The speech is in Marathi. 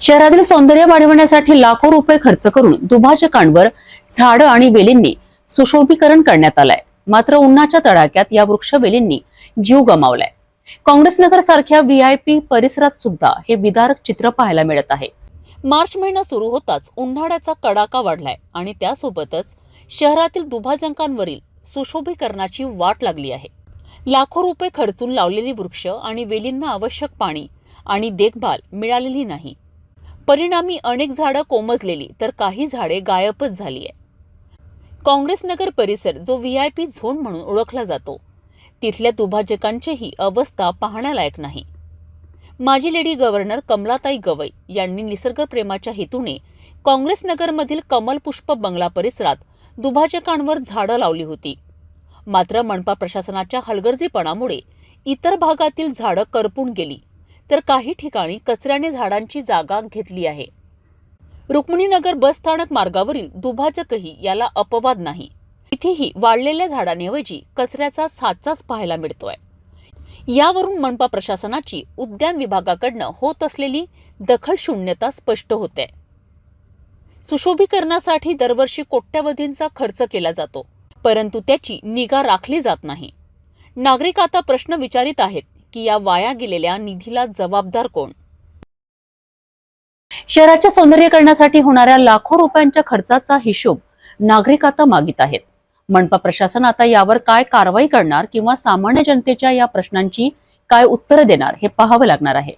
शहरातील सौंदर्य वाढवण्यासाठी लाखो रुपये खर्च करून दुभाजकांवर झाडं आणि वेलींनी सुशोभीकरण करण्यात आलंय. मात्र उन्हाच्या तडाक्यात या वृक्षवेलींनी जीव गमावलाय. काँग्रेस नगर सारख्या व्हीआयपी परिसरात सुद्धा हे विदारक चित्र पाहायला मिळत आहे. मार्च महिना सुरू होताच उन्हाळ्याचा कडाका वाढलाय आणि त्यासोबतच शहरातील दुभाजकांवरील सुशोभीकरणाची वाट लागली आहे. लाखो रुपये खर्चून लावलेली वृक्ष आणि वेलींना आवश्यक पाणी आणि देखभाल मिळालेली नाही. परिणामी अनेक झाडं कोमजलेली तर काही झाडे गायबच झाली आहे काँग्रेस नगर परिसर जो व्ही आय पी झोन म्हणून ओळखला जातो. तिथल्या दुभाजकांचीही अवस्था पाहण्यालायक नाही. माजी लेडी गव्हर्नर कमलाताई गवई यांनी निसर्गप्रेमाच्या हेतूने काँग्रेस नगरमधील कमल पुष्प बंगला परिसरात दुभाजकांवर झाडं लावली होती. मात्र मनपा प्रशासनाच्या हलगर्जीपणामुळे इतर भागातील झाडं करपून गेली. तर काही ठिकाणी कचऱ्याने झाडांची जागा घेतली आहे. रुक्मिणीनगर बस स्थानक मार्गावरील दुभाजकही याला अपवाद नाही. इथेही वाढलेल्या झाडांऐवजी कचऱ्याचा साचाच पाहायला मिळतोय. यावरून मनपा प्रशासनाची उद्यान विभागाकडनं होत असलेली दखल शून्यता स्पष्ट होते. सुशोभीकरणासाठी दरवर्षी कोट्यवधींचा खर्च केला जातो परंतु त्याची निगा राखली जात नाही. नागरिक आता प्रश्न विचारित आहेत की या वाया गेलेल्या निधीला जबाबदार कोण? शहराच्या सौंदर्यीकरणासाठी होणाऱ्या लाखो रुपयांच्या खर्चाचा हिशोब नागरिक आता मागित आहेत. मनपा प्रशासन आता यावर काय कारवाई करणार किंवा सामान्य जनतेच्या या प्रश्नांची काय उत्तरं देणार हे पाहावं लागणार आहे.